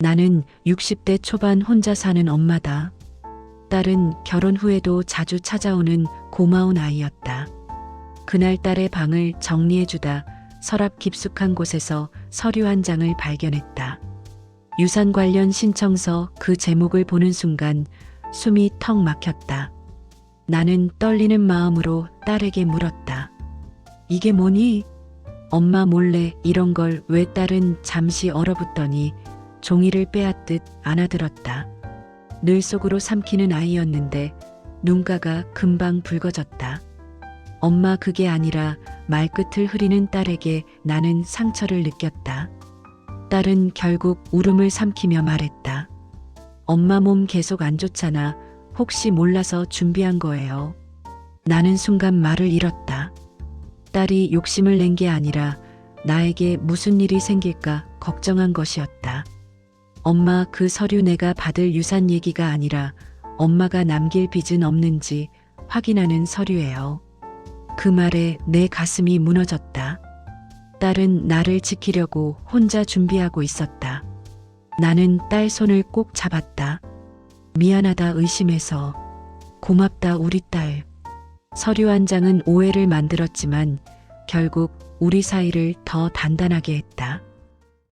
나는 60대 초반 혼자 사는 엄마다. 딸은 결혼 후에도 자주 찾아오는 고마운 아이였다. 그날 딸의 방을 정리해주다 서랍 깊숙한 곳에서 서류 한 장을 발견했다. 유산 관련 신청서 그 제목을 보는 순간 숨이 턱 막혔다. 나는 떨리는 마음으로 딸에게 물었다. 이게 뭐니? 엄마 몰래 이런 걸 왜 딸은 잠시 얼어붙더니 종이를 빼앗듯 안아들었다. 늘 속으로 삼키는 아이였는데 눈가가 금방 붉어졌다. 엄마 그게 아니라 말끝을 흐리는 딸에게 나는 상처를 느꼈다. 딸은 결국 울음을 삼키며 말했다. 엄마 몸 계속 안 좋잖아. 혹시 몰라서 준비한 거예요. 나는 순간 말을 잃었다. 딸이 욕심을 낸 게 아니라 나에게 무슨 일이 생길까 걱정한 것이었다. 엄마 그 서류 내가 받을 유산 얘기가 아니라 엄마가 남길 빚은 없는지 확인하는 서류예요. 그 말에 내 가슴이 무너졌다. 딸은 나를 지키려고 혼자 준비하고 있었다. 나는 딸 손을 꼭 잡았다. 미안하다 의심해서 고맙다 우리 딸. 서류 한 장은 오해를 만들었지만 결국 우리 사이를 더 단단하게 했다.